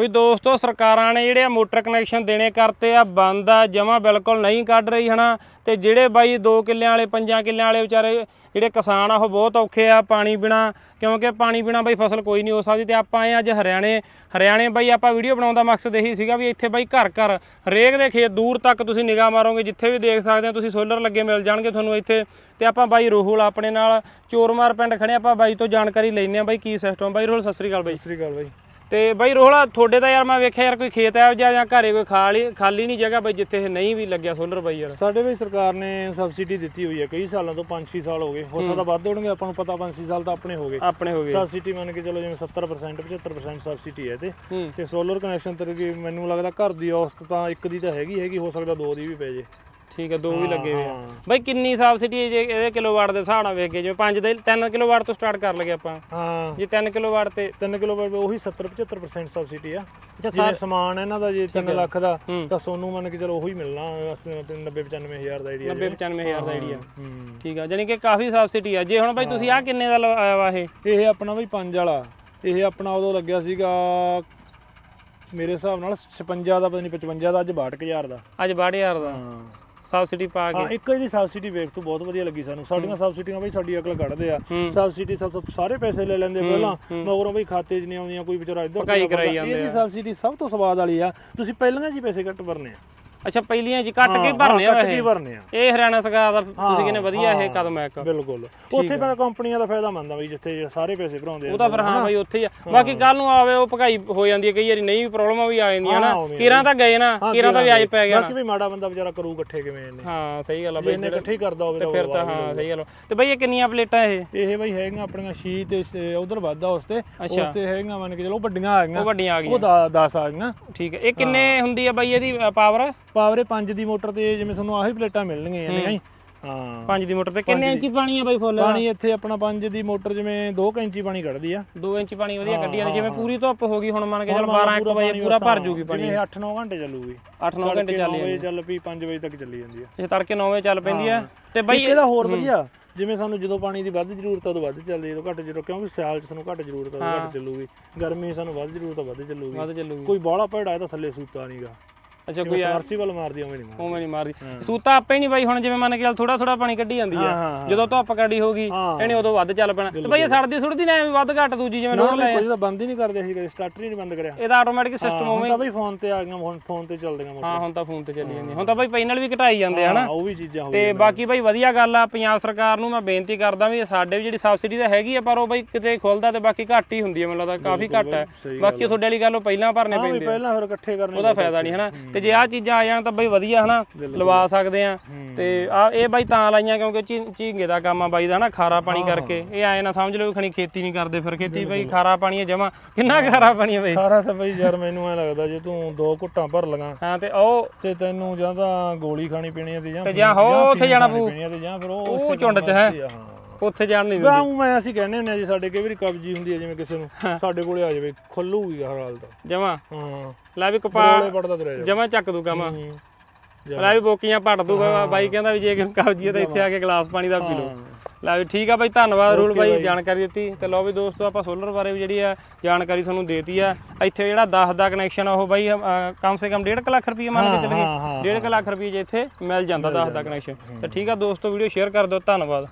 ਵੀ ਦੋਸਤੋ, ਸਰਕਾਰਾਂ ਨੇ ਜਿਹੜੇ ਆ ਮੋਟਰ ਕਨੈਕਸ਼ਨ ਦੇਣੇ ਕਰਤੇ ਆ, ਬੰਦ ਆ ਜਮਾ ਬਿਲਕੁਲ ਨਹੀਂ ਕੱਢ ਰਹੀ ਹਨਾ। ਤੇ ਜਿਹੜੇ ਬਾਈ 2 ਕਿੱਲਿਆਂ ਵਾਲੇ 5 ਕਿੱਲਿਆਂ ਵਾਲੇ ਵਿਚਾਰੇ, ਜਿਹੜੇ ਕਿਸਾਨ ਆ, ਉਹ ਬਹੁਤ ਔਖੇ ਆ ਪਾਣੀ ਬਿਨਾ। ਕਿਉਂਕਿ ਪਾਣੀ ਬਿਨਾ ਬਾਈ ਫਸਲ ਕੋਈ ਨਹੀਂ ਹੋ ਸਕਦੀ। ਤੇ ਆਪਾਂ ਆਏ ਅੱਜ ਹਰਿਆਣੇ ਹਰਿਆਣੇ ਬਾਈ ਆਪਾਂ ਵੀਡੀਓ ਬਣਾਉਣ ਦਾ ਮਕਸਦ ਇਹੀ ਸੀਗਾ ਵੀ ਇੱਥੇ ਬਾਈ ਘਰ ਘਰ, ਹਰੇਕ ਦੇ ਖੇਤ ਦੂਰ ਤੱਕ ਤੁਸੀਂ ਨਿਗਾਹ ਮਾਰੋਗੇ, ਜਿੱਥੇ ਵੀ ਦੇਖ ਸਕਦੇ ਹੋ, ਤੁਸੀਂ ਸੋਲਰ ਲੱਗੇ ਮਿਲ ਜਾਣਗੇ ਤੁਹਾਨੂੰ ਇੱਥੇ। ਤੇ ਆਪਾਂ ਬਾਈ ਰੋਹੁਲ ਆਪਣੇ ਨਾਲ, ਚੋਰਮਾਰ ਪਿੰਡ ਖੜੇ ਆਪਾਂ ਬਾਈ ਤੋਂ ਜਾਣਕਾਰੀ ਲੈਣੇ ਆ ਬਾਈ ਕੀ ਸਿਸਟਮ ਬਾਈ ਰੋਹੁਲ, ਸਤਿ ਸ੍ਰੀ ਅਕਾਲ ਬਾਈ। ਸਤਿ ਸ੍ਰੀ ਅਕਾਲ ਬਾਈ। ਤੇ ਬਾਈ ਰੋਹਲਾ ਤੁਹਾਡੇ ਤਾਂ ਯਾਰ ਮੈਂ ਵੇਖਿਆ ਯਾਰ ਕੋਈ ਖੇਤ ਹੈ ਜਾਂ ਜਾਂ ਘਰੇ ਕੋਈ ਖਾਲੀ ਖਾਲੀ ਨਹੀਂ ਜਗ੍ਹਾ ਬਾਈ ਜਿੱਥੇ ਇਹ ਨਹੀਂ ਵੀ ਲੱਗਿਆ ਸੋਲਰ ਬਾਈ ਯਾਰ। ਸਾਡੇ ਵੀ ਸਰਕਾਰ ਨੇ ਸਬਸਿਡੀ ਦਿੱਤੀ ਹੋਈ ਹੈ ਕਈ ਸਾਲਾਂ ਤੋਂ 5-6 ਸਾਲ ਹੋ ਗਏ। ਹੋ ਸਕਦਾ ਵੱਧ ਹੋਣਗੇ ਆਪਾਂ ਨੂੰ ਪਤਾ 5-6 ਸਾਲ ਤਾਂ ਆਪਣੇ ਹੋ ਗਏ। ਆਪਣੇ ਹੋ ਗਏ। ਸਬਸਿਡੀ ਮੰਨ ਕੇ ਚਲੋ ਜਿਵੇਂ 70% 75% ਸਬਸਿਡੀ ਹੈ ਤੇ। ਤੇ ਸੋਲਰ ਕਨੈਕਸ਼ਨ ਤੇ ਮੈਨੂੰ ਲੱਗਦਾ ਘਰ ਦੀ ਔਸਤ ਤਾਂ ਇੱਕ ਦੀ ਤਾਂ ਹੈਗੀ ਹੈਗੀ ਹੋ ਸਕਦਾ ਦੋ ਦੀ ਵੀ ਪੈ ਜੇ। ਠੀਕ ਹੈ ਦੋ ਵੀ ਲੱਗੇ ਹੋਏ ਆ। ਬਾਈ ਕਿੰਨੀ ਸਬਸਿਡੀ ਜੇ ਇਹਦੇ ਕਿਲੋਵਾਟ ਦੇ ਹਿਸਾਬ ਨਾਲ ਵੇਖ ਕੇ ਜਿਵੇਂ 5 ਦੇ 3 ਕਿਲੋਵਾਟ ਤੋਂ ਸਟਾਰਟ ਕਰ ਲਗੇ ਆਪਾਂ। ਹਾਂ। ਜੇ 3 ਕਿਲੋਵਾਟ ਤੇ 3 ਕਿਲੋਵਾਟ ਉਹੀ 70-75% ਸਬਸਿਡੀ ਆ। ਅੱਛਾ ਜਿਵੇਂ ਸਮਾਨ ਇਹਨਾਂ ਦਾ ਜੇ 3 ਲੱਖ ਦਾ। ਤਾਂ ਸੋਨੂੰ ਮੰਨ ਕੇ ਚਲੋ ਉਹੀ ਮਿਲਣਾ 90-95000 ਦਾ ਆਈਡੀਆ 90 95000 ਦਾ ਆਈਡੀਆ ਠੀਕ ਆ ਜਾਨੀ ਕਿ ਕਾਫੀ ਸਬਸਿਡੀ ਆ। ਜੇ ਹੁਣ ਬਾਈ ਤੁਸੀਂ ਆ ਕਿੰਨੇ ਦਾ ਲਵਾਇਆ ਵਾ ਇਹ? ਇਹ ਆਪਣਾ ਬਈ 5 ਵਾਲਾ। ਇਹ ਆਪਣਾ ਉਦੋਂ ਲੱਗਿਆ ਸੀਗਾ ਮੇਰੇ ਹਿਸਾਬ ਨਾਲ 56 ਦਾ ਪਤਾ ਨਹੀਂ 55 ਦਾ ਅੱਜ 62000 ਦਾ। ਅੱਜ 62000 ਦਾ। ਹਾਂ। ਸਬਸਿਡੀ ਪਾ ਹਾਂ ਕੇ ਇੱਕ ਇਹਦੀ ਸਬਸਿਡੀ ਵੇਖ ਤੋਂ ਬਹੁਤ ਵਧੀਆ ਲੱਗੀ ਸਾਨੂੰ। ਸਾਡੀਆਂ ਸਬਸਿਡੀਆਂ ਬਈ ਸਾਡੀ ਅਕਲ ਕੱਢਦੇ ਆ। ਹੂੰ। ਸਬਸਿਡੀ ਸਭ ਤੋਂ ਸਾਰੇ ਪੈਸੇ ਲੈ ਲੈਂਦੇ ਪਹਿਲਾਂ। ਮਗਰੋਂ ਬਈ ਖਾਤੇ 'ਚ ਨਹੀਂ ਆਉਂਦੀਆਂ ਕੋਈ ਵਿਚਾਰਾ ਇੱਧਰ ਭਕਾਈ ਕਰਾਈ। ਜਾਂਦੇ ਇਹਦੀ ਸਬਸਿਡੀ ਸਭ ਤੋਂ ਸਵਾਦ ਵਾਲੀ ਆ। ਤੁਸੀਂ ਪਹਿਲਾਂ ਹੀ ਪੈਸੇ ਕੱਟ ਭਰਨੇ ਆ। ਅੱਛਾ ਪਹਿਲੀਆਂ ਜੀ ਕੱਟ ਕੇ ਭਰਨੇ ਆ ਇਹ ਭਰਨੇ ਆ। ਇਹ ਹਰਿਆਣਾ ਸਰਕਾਰ ਦਾ ਤੁਸੀਂ ਕਹਿੰਦੇ ਵਧੀਆ ਇਹ ਕਦਮ ਹੈ ਇੱਕ। ਬਿਲਕੁਲ। ਉੱਥੇ ਮੈਂ ਕੰਪਨੀਆਂ ਦਾ ਫਾਇਦਾ ਮੰਨਦਾ ਬਈ ਜਿੱਥੇ ਸਾਰੇ ਪੈਸੇ ਭਰਾਉਂਦੇ ਉਹ ਤਾਂ ਫਿਰ ਹਾਂ ਬਾਈ ਉੱਥੇ ਹੀ ਆ। ਬਾਕੀ ਕੱਲ ਨੂੰ ਆਵੇ ਉਹ ਭਗਾਈ ਹੋ ਜਾਂਦੀ ਹੈ ਕਈ ਵਾਰੀ ਨਹੀਂ ਪ੍ਰੋਬਲਮਾਂ ਵੀ ਆ ਜਾਂਦੀਆਂ ਹਾਂ, ਨਾ ਕੀਰਾਂ ਤਾਂ ਗਏ ਨਾ ਕੀਰਾਂ ਦਾ ਵਿਆਜ ਪੈ ਗਿਆ ਬਾਕੀ ਵੀ ਮਾੜਾ ਬੰਦਾ ਵਿਚਾਰਾ ਕਰੂ ਇਕੱਠੇ ਕਿਵੇਂ ਇਹਨੇ। ਹਾਂ ਸਹੀ ਗੱਲ ਆ ਬਾਈ ਇਹਨੇ ਇਕੱਠੇ ਕਰਦਾ ਹੋਵੇ ਤਾਂ ਫਿਰ ਤਾਂ ਹਾਂ ਸਹੀ ਗੱਲ। ਤੇ ਬਾਈ ਇਹ ਕਿੰਨੀਆਂ ਪਲੇਟਾਂ ਇਹ? ਇਹ ਬਈ ਹੈਗੀਆਂ ਆਪਣੀਆਂ ਸ਼ੀ ਤੇ ਉਧਰ ਵੱਧਦਾ ਉਸ ਤੇ। ਉਸ। ਤੇ ਹੈਗੀਆਂ ਮੰਨ ਕੇ ਚਲੋ ਉਹ ਵੱਡੀਆਂ ਆ ਗਈਆਂ। ਉਹ ਵੱਡੀਆਂ ਆ ਉਹ ਗਈਆਂ 10 ਆ ਗਈਆਂ। ਠੀਕ ਹੈ। ਇਹ ਕਿੰਨੇ ਹੁੰਦੀ ਆ ਬਾਈ ਇਹਦੀ ਪਾਵਰ ਪਾਵਰੇ 5 ਦੀ ਮੋਟਰ ਤੇ ਜਿਵੇਂ ਤੁਹਾਨੂੰ ਆਹੀ ਪਲੇਟਾਂ ਮਿਲਣਗੀਆਂ ਇਹਦੀਆਂ ਹੀ। ਹਾਂ? 5 ਦੀ ਮੋਟਰ ਤੇ ਕਿੰਨੇ ਇੰਚੀ ਪਾਣੀ ਆ ਬਾਈ ਫੁੱਲ? ਪਾਣੀ ਇੱਥੇ ਆਪਣਾ 5 ਦੀ ਮੋਟਰ ਜਿਵੇਂ 2 ਇੰਚੀ ਪਾਣੀ ਕੱਢਦੀ ਆ। 2 ਇੰਚ ਪਾਣੀ ਵਧੀਆ ਕੱਢੀ ਜਾਂਦੀ ਜਿਵੇਂ ਪੂਰੀ ਧੁੱਪ ਹੋ ਗਈ ਹੁਣ ਮੰਨ ਕੇ ਚੱਲ 12 1 ਵਜੇ ਪੂਰਾ ਭਰ ਜੂਗੀ ਪਾਣੀ। ਜਿਵੇਂ 8-9 ਘੰਟੇ ਚੱਲੂਗੀ। 8-9 ਘੰਟੇ ਚੱਲ ਵਜੇ ਚੱਲ ਪਈ 5 ਵਜੇ ਤੱਕ ਚੱਲੀ ਜਾਂਦੀ ਆ। ਇਹ ਤੜਕੇ 9 ਵਜੇ ਚੱਲ ਪੈਂਦੀ ਆ। ਤੇ ਬਾਈ ਇਹਦਾ ਹੋਰ ਵਧੀਆ ਜਿਵੇਂ ਸਾਨੂੰ ਜਦੋਂ ਪਾਣੀ ਦੀ ਵੱਧ ਜ਼ਰੂਰਤ ਆ ਉਦੋਂ ਵੱਧ ਚੱਲਦੀ ਜਦੋਂ ਘੱਟ ਜ਼ਰੂਰਤ ਕਿਉਂਕਿ ਸਿਆਲ 'ਚ ਸਾਨੂੰ ਘੱਟ ਜ਼ਰੂਰਤ ਆ ਘੱਟ ਚੱਲੂਗੀ। ਗਰਮੀ ਸਾਨੂੰ ਵੱਧ ਜ਼ਰੂਰਤ ਆ ਵੱਧ ਚੱਲੂਗੀ। ਕੋਈ ਬਾਹਲਾ ਭੈੜਾ ਇਹਦਾ ਥੱਲੇ ਸੂਤਾ ਨਹੀਂਗਾ ਅੱਛਾ ਕੋਈ ਸਮਰਸੀਬਲ ਮਾਰਦੀ ਉਵੇਂ ਨਹੀਂ ਮਾਰਦੀ। ਉਵੇਂ ਨਹੀਂ ਮਾਰਦੀ। ਸੂਤਾ ਆਪੇ ਨਹੀਂ ਬਾਈ ਹੁਣ ਜਿਵੇਂ ਮੰਨ ਕੇ ਚੱਲ ਥੋੜਾ ਥੋੜਾ ਪਾਣੀ ਕੱਢੀ ਜਾਂਦੀ ਹਾਂ, ਆ ਹਾਂ, ਜਦੋਂ ਧੁੱਪ ਕੜੀ ਹੋਗੀ ਹਾਂ। ਇਹਨੇ ਉਦੋਂ ਵੱਧ ਚੱਲ ਪੈਣਾ। ਤੇ ਬਾਈ ਇਹ ਸੜਦੀ ਸੁੜਦੀ ਨਾ ਐਵੇਂ ਵੱਧ ਘੱਟ ਦੂਜੀ ਜਿਵੇਂ ਲੋੜ ਲੈ ਕੋਈ ਤਾਂ ਬੰਦ ਹੀ ਨਹੀਂ ਕਰਦੇ ਅਸੀਂ ਕਦੇ ਸਟਾਰਟਰ ਹੀ ਨਹੀਂ ਬੰਦ ਕਰਿਆ। ਇਹਦਾ ਆਟੋਮੈਟਿਕ ਸਿਸਟਮ ਉਵੇਂ ਤਾਂ ਬਈ ਫੋਨ ਤੇ ਆ ਗਈਆਂ ਹੁਣ ਫੋਨ ਤੇ ਚੱਲਦੀਆਂ ਮੋਟਰ ਹਾਂ ਹੁਣ ਤਾਂ ਫੋਨ ਤੇ ਚੱਲੀ ਜਾਂਦੀ ਹੁਣ ਤਾਂ ਬਾਈ ਪੈਨਲ ਵੀ ਘਟਾਈ ਜਾਂਦੇ ਆ ਹਨਾ? ਹਾਂ ਉਹ ਵੀ ਚੀਜ਼ਾਂ ਹੋ ਤੇ ਬਾਕੀ ਬਾਈ ਵਧੀਆ ਗੱਲ ਆ ਪੰਜਾਬ ਸਰਕਾਰ ਨੂੰ ਮੈਂ ਬੇਨਤੀ ਕਰਦਾ ਵੀ ਸਾਡੇ ਵੀ ਜਿਹੜੀ ਸਬਸਿਡੀ ਤਾਂ ਹੈਗੀ ਆ ਪਰ ਉਹ ਬਾਈ ਕਿਤੇ ਖੁੱਲਦਾ ਤੇ ਬਾਕੀ ਘੱਟ ਹੀ ਹੁੰਦੀ ਹੈ ਮੈਨੂੰ ਲੱਗਦਾ। ਕਾਫੀ ਘੱਟ ਹੈ ਬਾਕੀ ਤੁਹਾਡੇ ਵਾਲੀ ਗੱਲ ਉਹ ਪਹਿਲਾਂ ਭਰਨੇ ਹਾਂ ਵੀ ਪੈਂਦੇ ਆ। ਪਹਿਲਾਂ ਫਿਰ ਇਕੱਠੇ ਕਰਨੇ ਉਹਦਾ ਫਾਇਦਾ ਨਹੀਂ ਹਨਾ? ਤੇ ਜੇ ਆ ਚੀਜ਼ਾਂ ਆ ਜਾਣ ਤਾਂ ਬਾਈ ਵਧੀਆ ਹਨਾ ਲਵਾ ਸਕਦੇ ਆ। ਤੇ ਆ ਇਹ ਬਾਈ ਤਾਂ ਲਾਈਆਂ ਕਿਉਂਕਿ ਝੀਂਗੇ ਦਾ ਕੰਮ ਆ ਬਾਈ ਦਾ ਹਨਾ ਖਾਰਾ ਪਾਣੀ ਕਰਕੇ। ਇਹ ਐ ਨਾ ਸਮਝ ਲਓ ਖਣੀ ਖੇਤੀ ਨਹੀਂ ਕਰਦੇ ਫਿਰ। ਖੇਤੀ ਬਾਈ ਖਾਰਾ ਪਾਣੀ ਹੈ ਜਮਾ। ਕਿੰਨਾ ਖਾਰਾ ਪਾਣੀ ਬਾਈ? ਸਾਰਾ ਤਾਂ ਬਈ ਯਾਰ ਮੈਨੂੰ ਐ ਲੱਗਦਾ ਜੇ ਤੂੰ ਦੋ ਘੁੱਟਾਂ ਭਰ ਲਗਾ ਹਾਂ ਤੇ ਉਹ ਤੇ ਤੈਨੂੰ ਜਾਂ ਤਾਂ ਗੋਲੀ ਖਾਣੀ ਪੈਣੀ ਆ ਤੇ ਜਾਂ ਤੇ ਜਾਂ ਹੋ ਉੱਥੇ ਜਾਣਾ ਤੇ ਜਾਂ ਫਿਰ ਉਹ ਝੁੰਡ 'ਚ ਹੈ। ਉੱਥੇ ਜਾਣ ਨਹੀਂ ਦਿੰਦੀ। ਉਹ ਮੈਂ ਅਸੀਂ ਕਹਿੰਦੇ ਹੁੰਦੇ ਆ ਜੀ ਸਾਡੇ ਕਈ ਵਾਰੀ ਕਬਜੀ ਹੁੰਦੀ ਹੈ ਜਿਵੇਂ ਕਿਸੇ ਨੂੰ ਸਾਡੇ ਕੋਲੇ ਆ ਜਾਵੇ ਖੁੱਲੂਗੀ ਹਰ ਹਾਲ ਦਾ ਜਮਾ। ਹਾਂ। ਲੈ ਵੀ ਕਪਾ ਕੋਲੇ ਪੜਦਾ ਤੁਰਿਆ ਜਾ ਜਮਾ ਚੱਕ ਦੂ ਕੰਮ। ਲੈ ਵੀ ਬੋਕੀਆਂ ਪੱਟ ਦੂਗਾ ਬਾਈ ਕਹਿੰਦਾ ਵੀ ਜੇ ਕਬਜੀ ਹੈ ਤਾਂ ਇੱਥੇ ਆ ਕੇ ਗਲਾਸ ਪਾਣੀ ਦਾ ਪੀ ਲਓ। ਲੈ ਵੀ ਠੀਕ ਆ ਬਾਈ ਧੰਨਵਾਦ ਰੂਲ ਬਾਈ ਜਾਣਕਾਰੀ ਦਿੱਤੀ। ਤੇ ਲਓ ਵੀ ਦੋਸਤੋ ਆਪਾਂ ਸੋਲਰ ਬਾਰੇ ਵੀ ਜਿਹੜੀ ਆ ਜਾਣਕਾਰੀ ਤੁਹਾਨੂੰ ਦੇਤੀ ਆ। ਇੱਥੇ ਜਿਹੜਾ 10 ਦਾ ਕਨੈਕਸ਼ਨ ਆ ਉਹ ਬਾਈ ਕਮ ਸੇ ਕਮ 1.5 ਲੱਖ ਰੁਪਏ ਮੰਨ ਕੇ ਹਾਂ, ਹਾਂ, 1.5 ਲੱਖ ਰੁਪਏ ਜੇ ਇੱਥੇ ਮਿਲ ਜਾਂਦਾ 10 ਦਾ ਕਨੈਕਸ਼ਨ ਤੇ ਠੀਕ ਆ ਦੋਸਤੋ ਵੀਡੀਓ ਸ਼ੇਅਰ ਕਰ ਦਿਓ। ਧੰਨਵਾਦ।